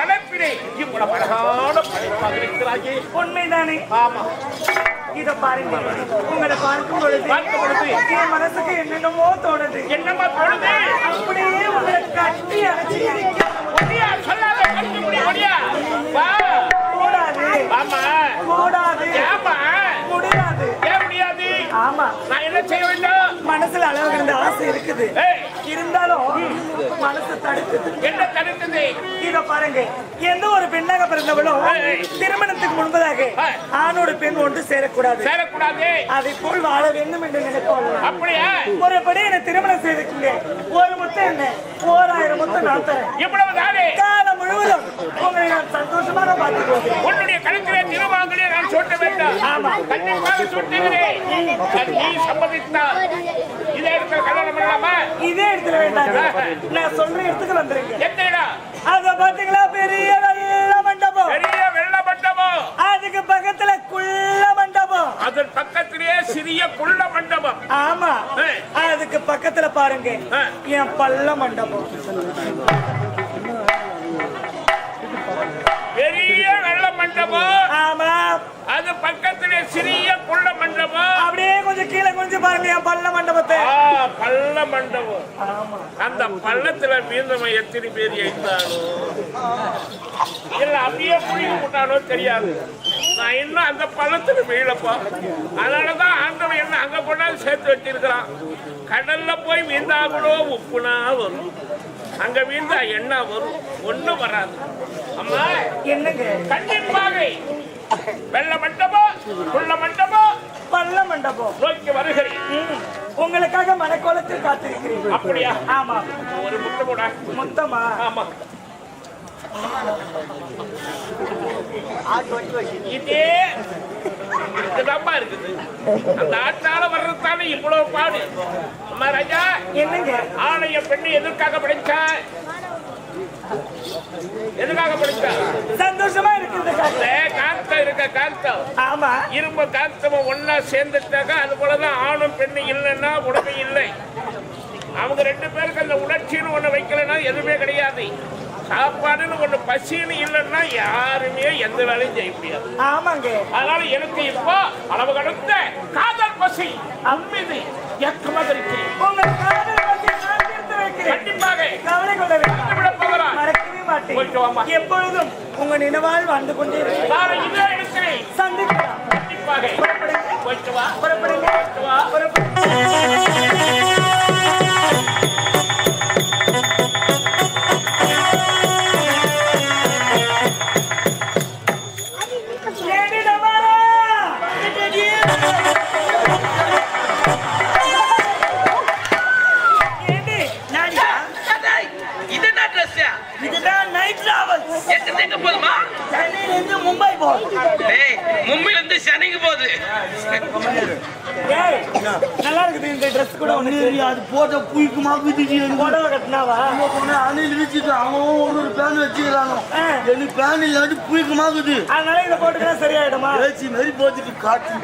படைப்பினை இவ்வளவு அழகான படைப்பாக இருக்கிறாயே. உண்மைதானே? ஆமா. இத பாருங்க. உங்களை பார்க்கும் பொழுது பார்க்கும் பொழுது என் மனசுக்கு என்னென்னமோ தோணுது. என்னம்மா பொழுது அப்படியே உங்களை கட்டி அணைச்சி ஒடியா சொல்லாத கட்டி முடி ஒடியா. வா. கூடாது. ஆமா. கூடாது. ஏமா முடியாது. ஏன் முடியாது? ஆமா. நான் என்ன செய்ய வேண்டும்? மனசுல அளவு இருந்த ஆசை இருக்குது. ஏய், இருந்தாலும் மனசு தடுக்குது என்ன இத பாருங்க. எந்த ஒரு பெண்ணாக பிறந்தவளும் ஏய். திருமணத்துக்கு முன்பதாக. ஆணோட பெண் ஒன்று சேரக்கூடாது. சேரக்கூடாது. அதை போல் வாழ வேண்டும் என்று நினைப்போம் அப்படியா? முறைப்படி என்ன திருமணம் செய்துக்குங்க ஒரு முத்தம் என்ன? ஓராயிரம் முத்தம் நான் தரேன். இவ்வளவு தானே? முழுவதும் உங்களை நான் சந்தோஷமா நான் பார்த்துக்கோங்க உன்னுடைய கழுத்திலே திருவாங்கலே நான் சொல்ல வேண்டாம். ஆமா. கண்டிப்பாக சொல்லுகிறேன் அது நீ சம்மதித்தால். இதை இடத்துல கல்யாணம் பண்ணலாமா? இதே இடத்துல வேண்டாங்க நான் சொல்ற இடத்துக்கு வந்துருங்க. எந்த இடம் அத பாத்தீங்களா பெரிய வெள்ள மண்டபம். பெரிய வெள்ள மண்டபம். அதுக்கு பக்கத்துல குள்ள மண்டபம். அதன் பக்கத்திலே சிறிய குள்ள மண்டபம். ஆமா. அதுக்கு பக்கத்துல பாருங்க. என் பள்ள மண்டபம். அது பக்கத்திலே சிறிய குள்ள மண்டபம். அப்படியே கொஞ்சம் கீழே கொஞ்சம் பாருங்க பள்ள மண்டபத்தை. பள்ள மண்டபம். அந்த பள்ளத்துல வீழ்ந்தவன் எத்தனை பேர் எழுந்தானோ? இல்ல அப்படியே புரிஞ்சு விட்டானோ தெரியாது. நான் இன்னும் அந்த பள்ளத்துல வீழப்பா அதனாலதான் ஆண்டவன் என்ன அங்க கொண்டாந்து சேர்த்து வச்சிருக்கிறான். கடல்ல போய் கூட உப்புனா வரும். அங்க வீழ்ந்தா என்ன வரும். ஒண்ணும் வராது. அம்மா என்னங்க? கண்டிப்பாக வெள்ள மண்டபம் குள்ள மண்டபம். பள்ள மண்டபம். நோக்கி வருகிறேன். உங்களுக்காக மனக்கோலத்தில் காத்திருக்கிறீர்கள். அப்படியா? ஆமா. ஒரு முட்டை கூட. மொத்தமா? ஆமா. இதே இதுதான்ப்பா இருக்குது. அந்த ஆட்டால வர்றதுதானே இவ்வளவு பாடு. அம்மா ராஜா என்னங்க? ஆணைய பெண்ணு எதற்காக படிச்சா எதுக்காக படிச்சா? சந்தோஷமா இருக்கிறதுக்காக காந்தம் இருக்க காந்தம் ஆமா. இரும்பு காந்தமும் ஒன்னா சேர்ந்துட்டாக்கா அது போலதான் ஆணும் பெண்ணு இல்லைன்னா உடம்பு இல்லை. அவங்க ரெண்டு பேருக்கு அந்த உணர்ச்சின்னு ஒண்ணு வைக்கலைன்னா எதுவுமே கிடையாது. சாப்பாடுன்னு ஒண்ணு பசின்னு இல்லைன்னா யாருமே எந்த வேலையும் செய்ய முடியாது. ஆமாங்க. அதனால எனக்கு இப்போ அளவு கடந்த காதல் பசி அம்மீது ஏக்கமாக இருக்கிறேன். கண்டிப்பாக. கவலை கொள்ள வேண்டாம். மாட்டேன் எப்பொழுதும் உங்க நினைவால் வாழ்ந்து கொண்டே சந்திக்கலாம். புறப்படுங்க. புறப்படுங்க. புறப்படுங்க. சனைக்கு போகுது. நல்லா இருக்குது இந்த ட்ரெஸ் கூட உனக்கு. அது போட்ட புய்க்குமா குதிச்சு புடவை கட்டினாவா? அணில் வச்சுட்டு அவன் ஒரு ஒரு பேன் வச்சுக்கிறானோ. எனக்கு பேன் இல்லாட்டி புய்க்குமாக்குது அதனால இதை போட்டுக்கிட்டா சரியாயிடுமா? பேச்சு மாதிரி போட்டுட்டு காட்டு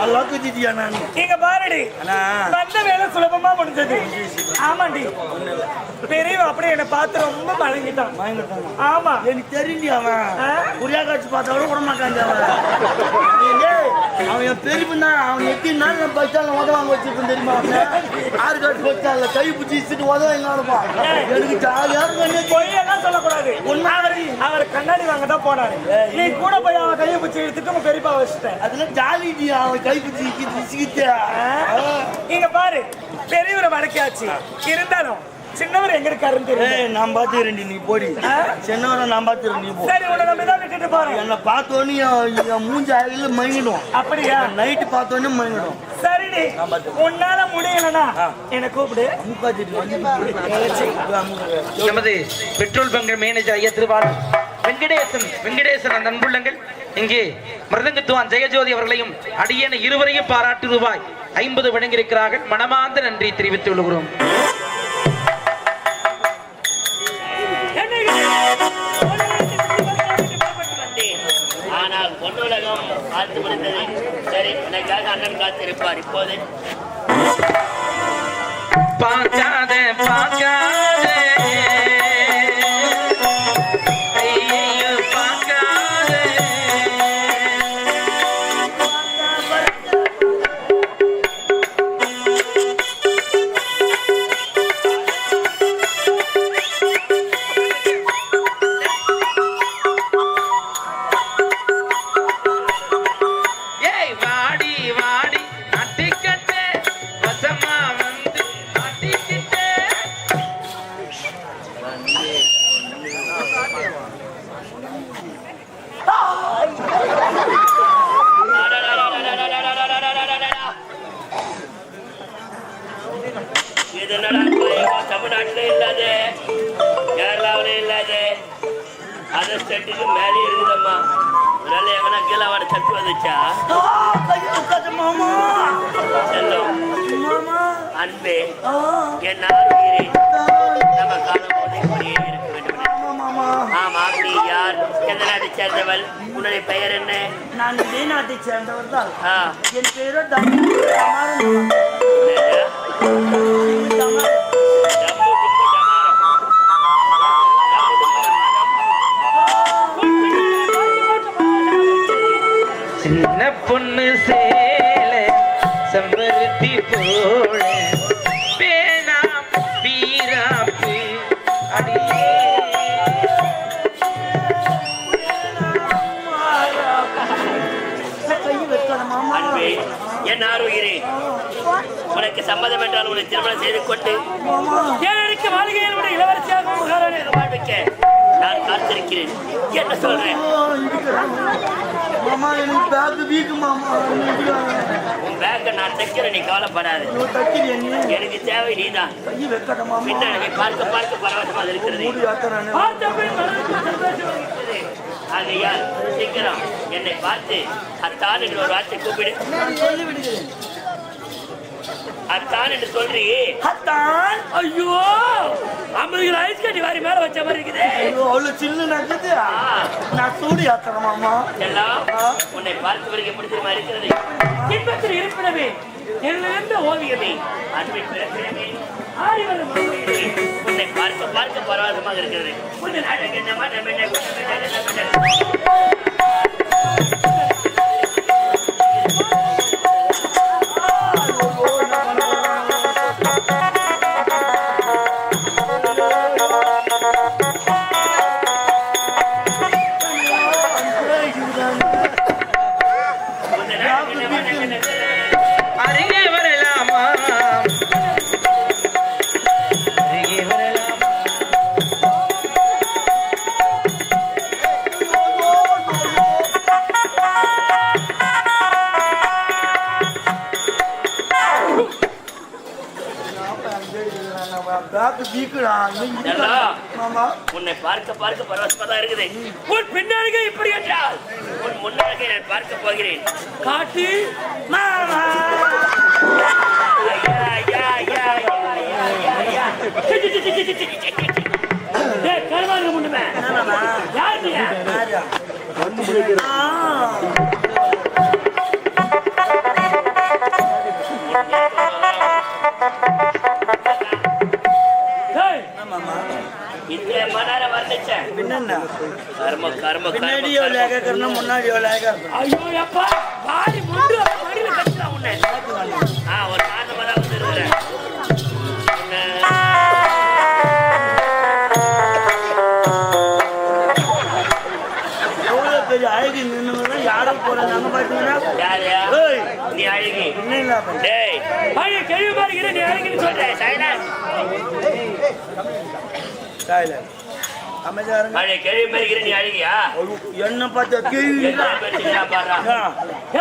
நல்லா குதிச்சிட்டியா நான்? நீங்க பாருடி. வந்த வேலை சுலபமா முடிஞ்சது. ஆமாண்டி. பெரியவ அப்படியே என்னை பார்த்து ரொம்ப வாங்கிட்டானா ஆமா. எனக்கு தெரியுண்டி அவன்? புரியா காட்சி பார்த்தா கூட விட அவன். அவன் தான் அவன் எத்தனை நாள் நான் பஸ் ஸ்டாண்ட்ல உதவ வாங்க வச்சிருப்பேன் தெரியுமா ஆறு காட்டு பஸ் ஸ்டாண்ட்ல கை பிடிச்சி இசுட்டு உதவ எங்க இருப்பான் எனக்கு ஜாலியா இருக்கும். பொய்யெல்லாம் சொல்லக்கூடாது. அவர் அவர் கண்ணாடி வாங்க தான் போனாரு நீ கூட போய் அவன் கையை பிடிச்சி எடுத்துட்டு உங்க பெரியப்பா வச்சுட்டேன். அதெல்லாம் ஜாலி அவன் கை பிடிச்சி இக்கிட்டு இசுக்கிட்டு இங்க பாரு பெரியவரை வடக்காச்சு இருந்தாலும் சின்னவர் எங்க இருக்காருன்னு தெரியும்? நான் பாத்துக்கிறேன் நீ போடி? சின்னவரை நான் பாத்துக்கிறேன் நீ போ. சரி உன்னை நம்பி தான் விட்டுட்டு போறேன். என்னை பார்த்தோன்னே என் மூஞ்சி அழகில் மயங்கிடும். அப்படியா? நைட்டு பார்த்தோன்னே மயங்கிடும். சரிடி. உன்னால முடியலனா என்ன கூப்பிடு. நமது பெட்ரோல் பங்க் மேனேஜர் ஐயா திருவாரூர். வெங்கடேசன் வெங்கடேசன் அந்த அன்புள்ளங்கள். இங்கே மிருதங்கத்துவான் ஜெயஜோதி அவர்களையும் அடியேன இருவரையும் பாராட்டு ரூபாய் ஐம்பது வழங்கியிருக்கிறார்கள் மனமார்ந்த நன்றி தெரிவித்துக் கொள்கிறோம். ஆனால் காத்து முடிந்தது. சரி எனக்காக அண்ணன் காத்திருப்பார் இப்போது. பார்க்காத பார்க்காத. ஸ்டேட்டுக்கு மேலே இருக்குதம்மா அதனால எவனா கீழே அவட தப்பி வந்துச்சா? செல்லம் அன்பே என் ஆறுயிரே ஆ, நம்ம காலம் போது இப்படியே இருக்க வேண்டும். ஆமாம் நீ யார்? எந்த நாட்டை சேர்ந்தவள்? உன்னுடைய பெயர் என்ன? நான் இதே நாட்டை சேர்ந்தவர் தான் என் பேரோ அன்பே என் ஆறுயிரே உனக்கு சம்மதம் என்றால் உன்னை திருமணம் செய்து கொண்டு ஏழருக்கு மாளிகையில் உடைய இளவரசியாக வாழ்விக்க நான் காத்திருக்கிறேன். என்ன சொல்றேன். மாமா எனக்கு பேக் வீக்கு மாமா இருக்கிறாங்க. உன் பேக்கை நான் தைக்கிறேன் நீ கவலைப்படாது. எனக்கு தேவை வைக்காத மாமா? பின்னழகை பார்க்க பார்க்க பரவசமாக இருக்கிறது. ஆகையால் சீக்கிரம் என்னை பார்த்து அத்தான் என்று ஒரு வார்த்தை கூப்பிடு. நான் சொல்லி விடுகிறேன் அத்தான் என்று சொல்றியே. அத்தான்? ஐயோ ஐம்பது கிலோ ஐஸ் கட்டி வாரி மேல வச்ச மாதிரி இருக்குது. ஐயோ அவ்வளவு சில்லு நக்குது. நான் சூடி ஆத்தறேன் மாமா எல்லாம் உன்னை பார்த்து வரைக்கும் எப்படி தெரியுமா இருக்கிறது? இன்பத்தில் இருப்பிடமே என்ற ஓவியமே. அன்பின் பிறப்பிடமே. ஆடி வரும் ஓவியமே. பார்க்க பார்க்க பரவாசமாக இருக்கிறது பேக் வீக்குடா எல்லாம் மாமா உன்னை பார்க்க பார்க்க பரவசமா இருக்குது. உன் பின்னழகை இப்படி என்றால் உன் முன்னழகை நான் பார்க்க போகிறேன். காட்டு மாமா. ஐயா, ஐயா, ஐயா, ஐயா, ஐயா, ஐயா. யார் பின்ன கர்ம, கர்ம, பின்னாடி எவ்வளோ முன்னாடி எவ்வளோ ஐயோ, முண்டு, மடியில உன்னை. ஆ, ஒரு இருக்கிறேன். பெரிய அழகு நின்று யாரும் நீ அழகி. இல்லை? டேய் கேள்வி பாருகிறேன் நீ அழகின்னு சொல்றேன். சைலன்ஸ் சாயில பழைய கேள்வி பாருகிறேன் நீ அழகியா? என்ன பார்த்தா கேள்வி? என்ன பேசிக்கிறா பாருடா. ஆ,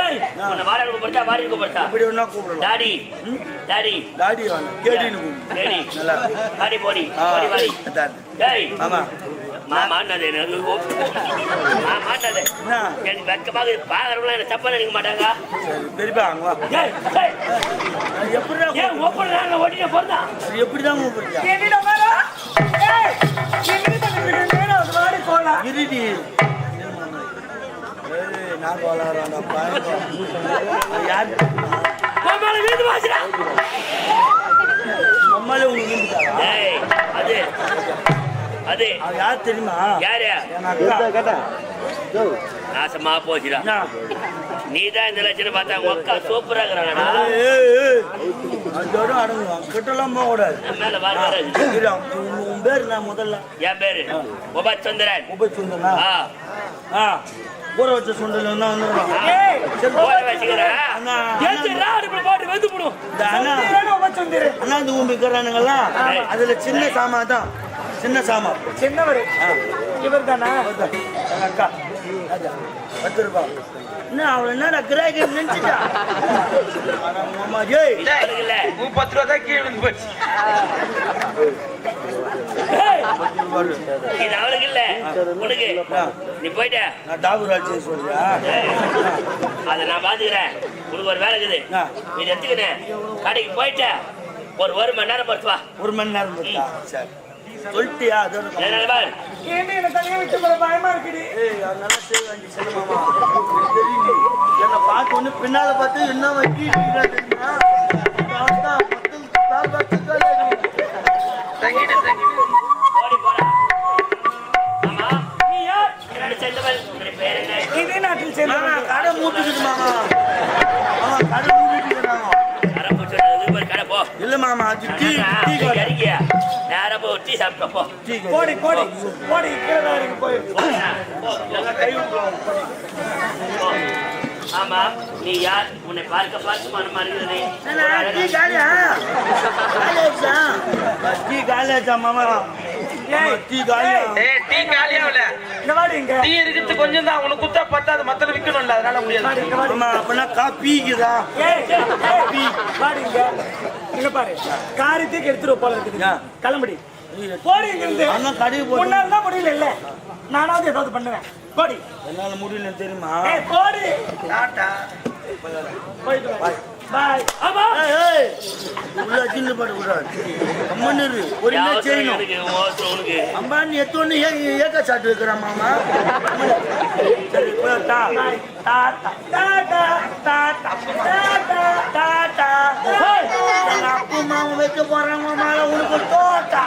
ஏய், உன்னை வாடகை கூப்பிட்டா, வாடகை கூப்பிட்டா? இப்படி ஒன்றா கூப்பிடலாம். டாடி, டாடி, தாடி வேணும் கேடின்னு கூப்பிடு. டேடி, நல்லா வாடி, போடி, ஆ, போடி, வாடி. அதான். டேய், ஆமா. மாமான்னது எனக்கு கூப்பிட்டு. மாமான்னது. என்ன எனக்கு வெட்கமாக இருக்கு. பார்க்கறவங்களாம் என்னை தப்பா நினைக்க மாட்டாங்க. சரி பெரியப்பா அங்க வா. ஏய், ஏய், அது எப்படிடா ஏன் ஒப்படைறாங்க, ஒட்டிட்டு போறதா? அது எப்படிதான் கூப்பிடுச்சா இருடி ஏய், நான் அது யார் மேல வீடு வாசிடா. நம்மளே உங்களுக்கு அது, அது, யார் தெரியுமா? யாரு? நாசமா போச்சுடா. நீதான் இந்த லட்சணம் பார்த்தா உங்க அக்கா சூப்பரா இருக்கிறாங்கடா. அதோட அடங்குவான் கிட்டலாம் போகக்கூடாது என் மேல. இரு, உன் பேர் என்ன முதல்ல? என் பேரு உபச்சந்திரன். உப சுந்தரா ஆ. ஆ. ஊற வச்ச சுண்டல் என்ன வந்துடுவான் ஏய் போட வச்சுக்கிறேன் அண்ணா ஏத்துறா அடுப்புல போட்டு வெந்து போடும். இந்த அண்ணா சுந்தரேன்னு உபச்சுந்தரு. அண்ணா இந்த ஊம்பிக்கிறானுங்களா? அதுல சின்ன சாமான் தான். சின்ன சாமான். சின்னவரு. ஆ. இவர் தானா அக்கா. பத்து ரூபா என்ன அவள் என்னடா கிராக்கி நினைச்சிட்டா ஏய் இல்ல முப்பத்து ரூபா தான் கீழே விழுந்து போச்சு ஏய், இது அவளுக்கு இல்ல உனக்கு நீ போயிட்ட நான் சொல்றியா அதை நான் பாத்துக்கிறேன் உனக்கு ஒரு வேலை இருக்குது. இது எடுத்துக்கினேன் கடைக்கு போயிட்ட ஒரு ஒரு மணி நேரம் பொறுத்து வா ஒரு மணி நேரம் சரி சொல்லிட்டியா? அதோட என்ன என்னை தனியா விட்டு போற பயமா இருக்குடி? ஏய் அதனால செய்ய வேண்டிய சின்ன மாமா. தெரியுது. என்னை பார்த்த உடனே பின்னால பார்த்து என்ன வச்சு ஆமா இதே நாட்டில் மாமா சேர்ந்த கடை மூட்டுக்குது மாமா. மாமா கடை மூட்டுக்குறாங்க இல்ல மாமா அது டீ டீ கடை. இறங்கியா நேரம் போ டீ சாப்பிட்ட போ. டீ கடை. போடி போடி போடி கீழே இறங்கி போய். எல்லாம் கை. ஆமா நீ யார்? உன்னை பார்க்க பார்க்க மனமா இருக்குது. டீ காலியா? காலியாச்சா டீ காலியாச்சா மாமா? டீ காலியா? ஏய் டீ காலியாவல இங்க வாடி இங்க. டீ இருக்குது கொஞ்சம் தான் உனக்கு குத்தா பத்தாது மத்தல விக்கணும்ல அதனால முடியாது. வாடி இங்க வாடி. மாமா அப்பனா காப்பிக்குதா ஏய், ஏய், ஏய், வாடி இங்க. இங்க பாரு. காரியத்துக்கு எடுத்துட்டு போல இருக்குது. கிளம்புடி. போடி இங்க இருந்து. அண்ணன் முன்னால தான் முடியல இல்ல. நானாவது ஏதாவது பண்ணுவேன். போடி. என்னால முடியல தெரியுமா? ஏய் போடி. டாடா போயிட்டு வா. பாய் ஆமா ஏய், உள்ள சின்ன பாட்டு கூடாது கம்மன்னு இரு. ஒரு என்ன செய்யணும். எனக்கு மோசம் உனக்கு? அம்பா நீ எத்தோன்னு ஏக்க சாட்டு வைக்கிறான் மாமா? சரி போட்டா டாடா டாடா டாடா டாடா டாடா எங்க அப்பா மாமா வைக்க போறாங்க மாமா உனக்கு தோட்டா.